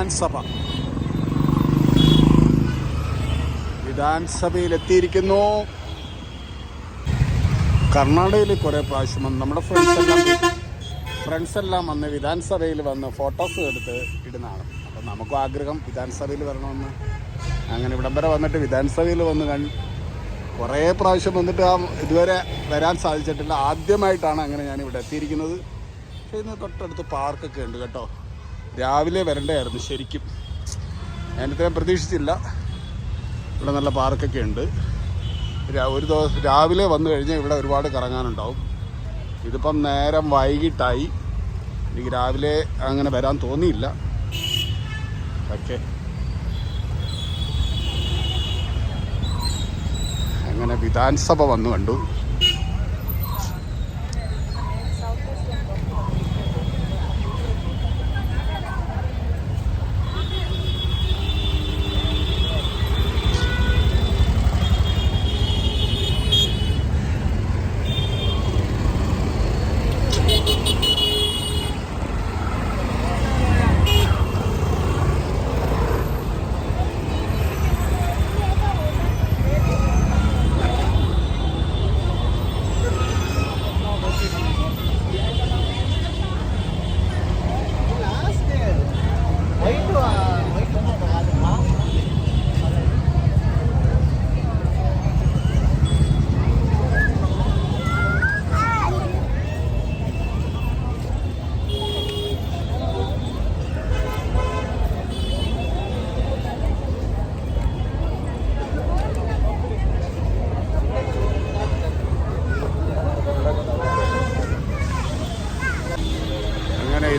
വിധാൻസഭ. വിധാൻസഭയിൽ എത്തിയിരിക്കുന്നു കർണാടകയിൽ കുറെ പ്രാവശ്യം നമ്മുടെ ഫ്രണ്ട്സ് എല്ലാം ഫ്രണ്ട്സ് എല്ലാം വന്ന് വിധാൻസഭയിൽ വന്ന് ഫോട്ടോസ് എടുത്ത് ഇടുന്നതാണ് അപ്പം നമുക്കും ആഗ്രഹം വിധാൻസഭയിൽ വരണമെന്ന്. അങ്ങനെ ഇവിടം വരെ വന്നിട്ട് വിധാൻസഭയിൽ വന്ന് കൺ കുറേ പ്രാവശ്യം വന്നിട്ട് ആ ഇതുവരെ വരാൻ സാധിച്ചിട്ടില്ല. ആദ്യമായിട്ടാണ് അങ്ങനെ ഞാൻ ഇവിടെ എത്തിയിരിക്കുന്നത്. പക്ഷേ ഇന്ന് തൊട്ടടുത്ത് പാർക്കൊക്കെ ഉണ്ട് കേട്ടോ. രാവിലെ വരണ്ടായിരുന്നു ശരിക്കും. ഞാൻ ഇത്രയും പ്രതീക്ഷിച്ചില്ല. ഇവിടെ നല്ല പാർക്കൊക്കെ ഉണ്ട്. ഒരു ദിവസം രാവിലെ വന്നു കഴിഞ്ഞാൽ ഇവിടെ ഒരുപാട് കറങ്ങാനുണ്ടാവും. ഇതിപ്പം നേരം വൈകിട്ടായി. എനിക്ക് രാവിലെ അങ്ങനെ വരാൻ തോന്നിയില്ല. ഓക്കെ അങ്ങനെ വിധാൻസഭ വന്നു കണ്ടു.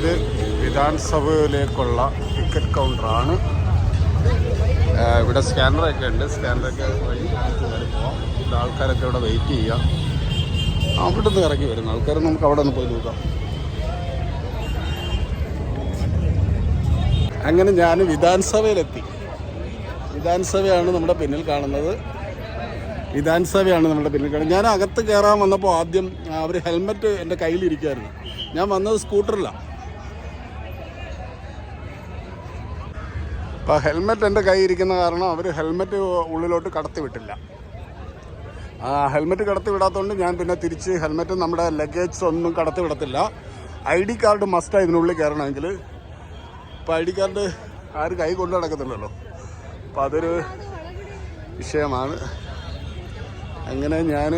ഇത് വിധാൻസഭയിലേക്കുള്ള ടിക്കറ്റ് കൗണ്ടറാണ്. ഇവിടെ സ്കാനറൊക്കെ ഉണ്ട്. സ്കാനറൊക്കെ വഴി പോവാം. ആൾക്കാരൊക്കെ ഇവിടെ വെയിറ്റ് ചെയ്യാം. അവിടെ നിന്ന് ഇറങ്ങി വരുന്ന ആൾക്കാർ നമുക്ക് അവിടെ ഒന്ന് പോയി നോക്കാം. അങ്ങനെ ഞാൻ വിധാൻസഭയിലെത്തി വിധാൻസഭയാണ് നമ്മുടെ പിന്നിൽ കാണുന്നത്. വിധാൻസഭയാണ് നമ്മുടെ പിന്നിൽ കാണുന്നത്. ഞാൻ അകത്ത് കയറാൻ വന്നപ്പോൾ ആദ്യം അവർ ഹെൽമെറ്റ് എന്റെ കയ്യിലിരിക്കുമായിരുന്നു ഞാൻ വന്നത് സ്കൂട്ടറിലാണ്. അപ്പോൾ ഹെൽമെറ്റ് എന്റെ കയ്യിൽ ഇരിക്കുന്ന കാരണം അവർ ഹെൽമെറ്റ് ഉള്ളിലോട്ട് കടത്തി വിട്ടില്ല. ഹെൽമെറ്റ് കടത്തി വിടാത്തതുകൊണ്ട് ഞാൻ പിന്നെ തിരിച്ച് ഹെൽമെറ്റ് നമ്മുടെ ലഗേജ് ഒന്നും കടത്തി വിടത്തില്ല. ഐ ഡി കാർഡ് മസ്റ്റാണ് ഇതിനുള്ളിൽ കയറണമെങ്കിൽ. ഇപ്പോൾ ഐ ഡി കാർഡ് ആരും കൈ കൊണ്ടു നടക്കത്തില്ലല്ലോ. അപ്പോൾ അതൊരു വിഷയമാണ്. അങ്ങനെ ഞാൻ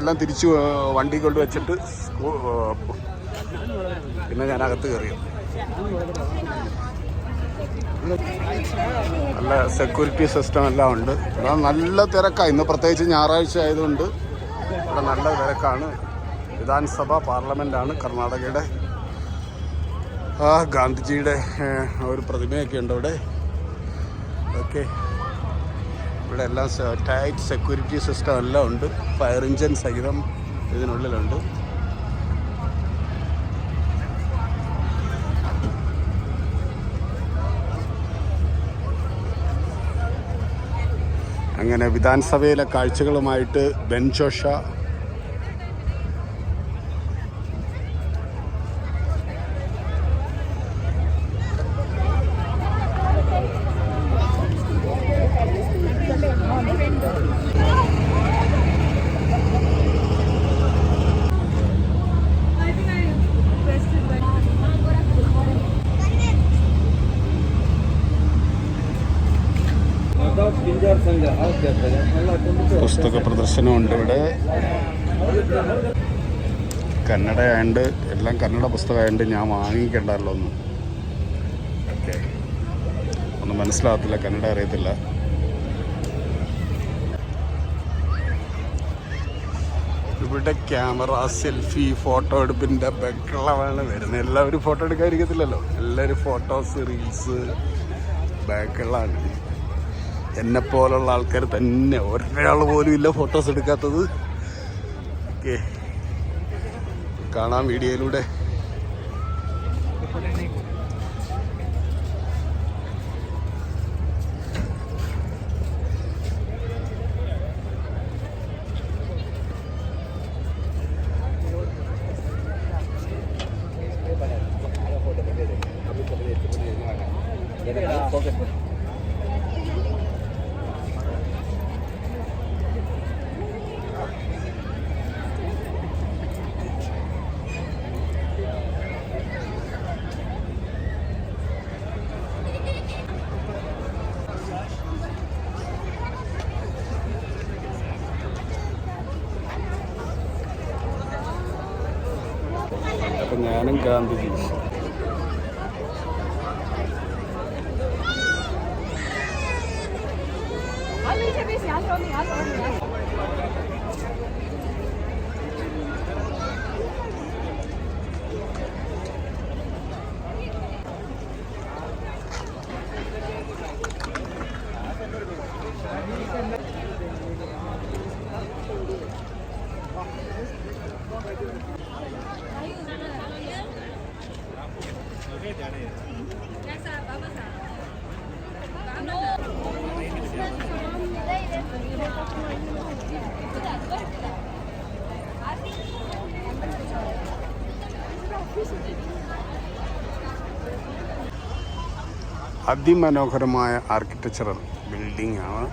എല്ലാം തിരിച്ച് വണ്ടി കൊണ്ട് വെച്ചിട്ട് പിന്നെ ഞാൻ അകത്ത് കയറിയോ നല്ല സെക്യൂരിറ്റി സിസ്റ്റം എല്ലാം ഉണ്ട്. ഇവിടെ നല്ല തിരക്കാണ് ഇന്ന് പ്രത്യേകിച്ച് ഞായറാഴ്ച ആയതുകൊണ്ട് ഇവിടെ നല്ല തിരക്കാണ്. വിധാൻസഭ പാർലമെന്റാണ് കർണാടകയുടെ. ആ ഗാന്ധിജിയുടെ ഒരു പ്രതിമയൊക്കെ ഉണ്ട് ഇവിടെ. ഓക്കെ. ഇവിടെ എല്ലാം ടൈറ്റ് സെക്യൂരിറ്റി സിസ്റ്റം എല്ലാം ഉണ്ട്. ഫയർ എഞ്ചിൻ സഹിതം ഇതിനുള്ളിലുണ്ട്. അങ്ങനെ വിധാനസഭയിലെ കാഴ്ചകളുമായിട്ട് ബെൻചോഷ പുസ്തക പ്രദർശനമുണ്ട് ഇവിടെ. കന്നഡ ആയതുകൊണ്ട് എല്ലാം കന്നഡ പുസ്തകമായതുകൊണ്ട് ഞാൻ വാങ്ങിക്കണ്ടല്ലോ ഒന്നും ഒന്നും മനസ്സിലാകത്തില്ല കന്നഡ അറിയത്തില്ല. ഇവിടെ ക്യാമറ സെൽഫി ഫോട്ടോ എടുപ്പിന്റെ ബഹളമാണ് വരുന്നത്. എല്ലാവരും ഫോട്ടോ എടുക്കാതിരിക്കത്തില്ലല്ലോ. എല്ലാവരും ഫോട്ടോസ് റീൽസ് ബാക്കുകളാണ് എന്നെ പോലുള്ള ആൾക്കാർ തന്നെ. ഒരാൾ പോലും ഇല്ല ഫോട്ടോസ് എടുക്കാത്തത്. ഓക്കെ. കാണാം വീഡിയോയിലൂടെ. അപ്പം panganang Gambigis. അതിമനോഹരമായ ആർക്കിടെക്ചറൽ ബിൽഡിംഗ് ആണ്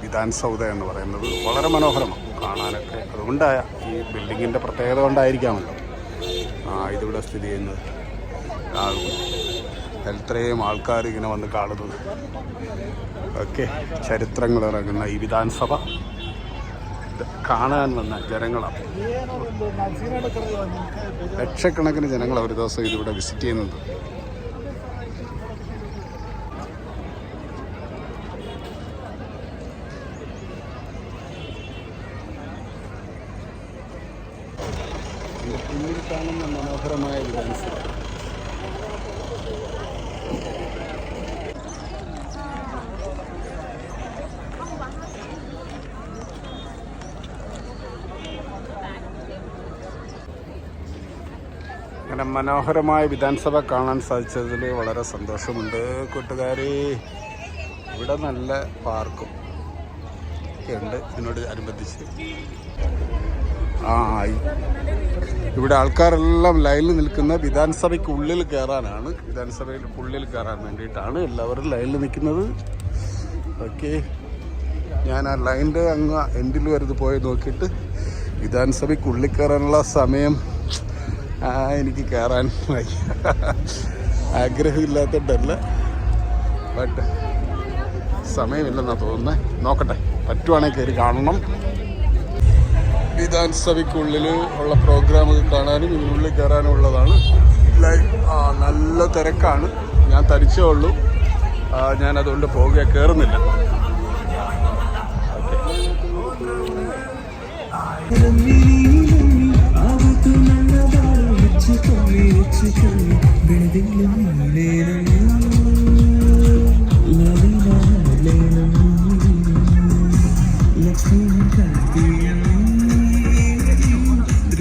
വിധാൻ സൗദ എന്ന് പറയുന്നത്. വളരെ മനോഹരമാണ്. കാണാനൊക്കെ അതുകൊണ്ടായ ഈ ബിൽഡിങ്ങിന്റെ പ്രത്യേകത കൊണ്ടായിരിക്കാമല്ലോ. ഇതിവിടെ സ്ഥിതി ചെയ്യുന്നത്. എത്രയും ആൾക്കാർ ഇങ്ങനെ വന്ന് കാണുന്നത്. ഒക്കെ ചരിത്രങ്ങൾ ഇറങ്ങുന്ന ഈ വിധാൻസഭ. കാണാൻ വന്ന ജനങ്ങളാണ്. ലക്ഷക്കണക്കിന് ജനങ്ങൾ ഒരു ദിവസം ഇതിവിടെ വിസിറ്റ് ചെയ്യുന്നുണ്ട്. പിന്നിൽ കാണുന്ന മനോഹരമായ വിധാൻസഭ അങ്ങനെ മനോഹരമായ വിധാൻസഭ കാണാൻ സാധിച്ചതിൽ വളരെ സന്തോഷമുണ്ട്. കൂട്ടുകാരി ഇവിടെ നല്ല പാർക്കും ഉണ്ട്. ഇതിനോട് അനുബന്ധിച്ച്. ആ ഇവിടെ ആൾക്കാരെല്ലാം ലൈനിൽ നിൽക്കുന്ന വിധാനസഭയ്ക്ക് ഉള്ളിൽ കയറാനാണ്. വിധാനസഭയിൽ ഉള്ളിൽ കയറാൻ വേണ്ടിയിട്ടാണ് എല്ലാവരും ലൈനിൽ നിൽക്കുന്നത്. ഓക്കെ. ഞാൻ ആ ലൈന്റെ അങ്ങ് എൻഡിൽ വരുത് പോയി നോക്കിയിട്ട് വിധാനസഭയ്ക്ക് ഉള്ളിൽ കയറാനുള്ള സമയം എനിക്ക് കയറാൻ ആഗ്രഹമില്ലാത്തതല്ല ബട്ട് സമയമില്ലെന്നാണ് തോന്നുന്നത് നോക്കട്ടെ. പറ്റുവാണെങ്കിൽ കയറി കാണണം. വിധാൻസഭയ്ക്കുള്ളിൽ ഉള്ള പ്രോഗ്രാം കാണാനും ഇതിനുള്ളിൽ കയറാനും ഉള്ളതാണ് ലൈ- ആ, നല്ല തിരക്കാണ്. ഞാൻ തരിച്ചേ ഉള്ളൂ. ഞാൻ അതുകൊണ്ട് പോകുക കയറുന്നില്ല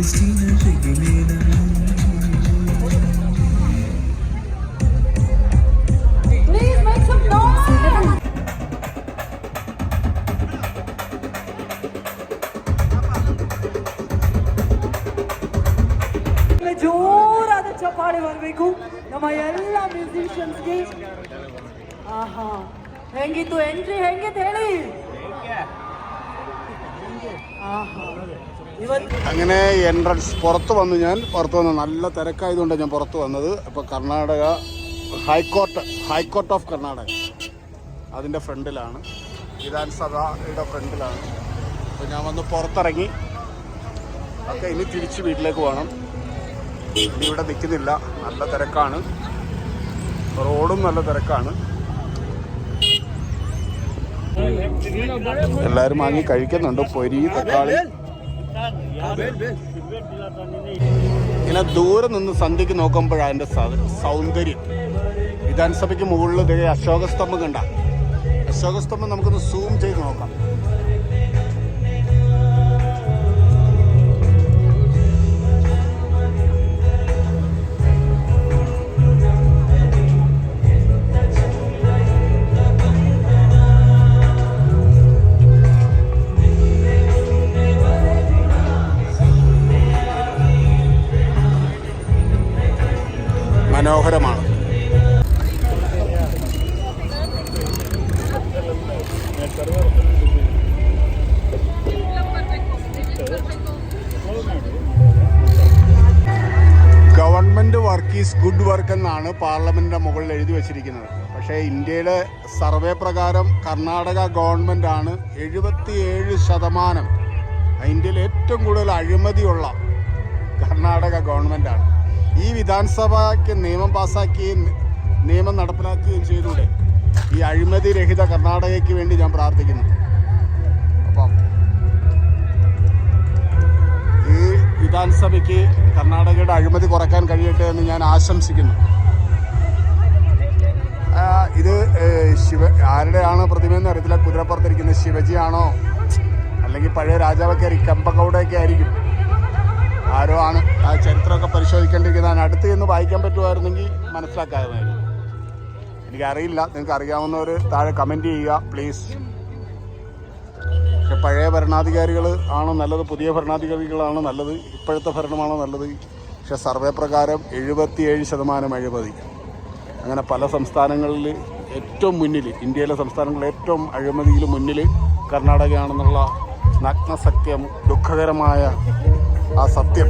Christine. അങ്ങനെ എൻട്രൻസ് പുറത്ത് വന്നു ഞാൻ പുറത്ത് വന്നു നല്ല തിരക്കായതുകൊണ്ട് ഞാൻ പുറത്ത് വന്നത്. ഇപ്പോൾ Karnataka high court high court of Karnataka. അതിന്റെ ഫ്രണ്ടിലാണ്. വിധാൻസഭയുടെ ഫ്രണ്ടിലാണ്. അപ്പോൾ ഞാൻ വന്ന് പുറത്തിറങ്ങി. ഒക്കെ ഇനി തിരിച്ച് വീട്ടിലേക്ക് പോകണം. ഇവിടെ നിൽക്കുന്നില്ല. നല്ല തിരക്കാണ്. റോഡും നല്ല തിരക്കാണ്. എല്ലാവരും വാങ്ങി കഴിക്കുന്നുണ്ട്. പൊരി തക്കാളി. ഇങ്ങനെ ദൂരെ നിന്ന് സന്ധ്യക്ക് നോക്കുമ്പോഴാണ് അതിന്റെ സൗന്ദര്യം. വിധാനസഭയ്ക്ക് മുകളിൽ അശോകസ്തംഭം കണ്ട. അശോകസ്തംഭം നമുക്കൊന്ന് സൂം ചെയ്ത് നോക്കാം. ഇഷ്ടമാണ് government work is good work എന്നാണ് പാർലമെന്റിന്റെ മുകളിൽ എഴുതി വച്ചിരിക്കുന്നത്. പക്ഷേ ഇന്ത്യയിലെ സർവേ പ്രകാരം കർണാടക ഗവൺമെന്റാണ് എഴുപത്തിയേഴ് ശതമാനം. ഇന്ത്യയിൽ ഏറ്റവും കൂടുതൽ അഴിമതിയുള്ള കർണാടക ഗവൺമെന്റാണ് ഈ വിധാനസഭയ്ക്ക് നിയമം പാസ്സാക്കുകയും നിയമം നടപ്പിലാക്കുകയും ചെയ്തൂടെ ഈ അഴിമതി രഹിത കർണാടകയ്ക്ക് വേണ്ടി ഞാൻ പ്രാർത്ഥിക്കുന്നു. അപ്പം ഈ വിധാനസഭയ്ക്ക് കർണാടകയുടെ അഴിമതി കുറയ്ക്കാൻ കഴിയട്ടെ എന്ന് ഞാൻ ആശംസിക്കുന്നു. ഇത് ശിവ ആരുടെയാണ് പ്രതിമയെന്ന് അറിയത്തില്ല. കുതിരപ്പുറത്തിരിക്കുന്നത് ശിവജിയാണോ? അല്ലെങ്കിൽ പഴയ രാജാവൊക്കെ ആയിരിക്കും കമ്പക്കൗടൊക്കെ ആയിരിക്കും. ആരോ ആണ് ആ ചരിത്രമൊക്കെ പരിശോധിക്കേണ്ടിരിക്കുന്നതാണ് അടുത്ത് എന്ന് വായിക്കാൻ പറ്റുമായിരുന്നെങ്കിൽ മനസ്സിലാക്കാമായിരുന്നു. എനിക്കറിയില്ല. നിങ്ങൾക്ക് അറിയാവുന്നവർ താഴെ കമന്റ് ചെയ്യുക പ്ലീസ് പക്ഷെ പഴയ ഭരണാധികാരികൾ ആണോ നല്ലത്? പുതിയ ഭരണാധികാരികളാണോ നല്ലത്? ഇപ്പോഴത്തെ ഭരണമാണോ നല്ലത്? പക്ഷെ സർവേ പ്രകാരം എഴുപത്തിയേഴ് ശതമാനം അഴിമതി. അങ്ങനെ പല സംസ്ഥാനങ്ങളിൽ ഏറ്റവും മുന്നിൽ ഇന്ത്യയിലെ സംസ്ഥാനങ്ങളിൽ ഏറ്റവും അഴിമതിയിൽ മുന്നിൽ കർണാടകയാണെന്നുള്ള നഗ്നസത്യം ദുഃഖകരമായ ആ സത്യം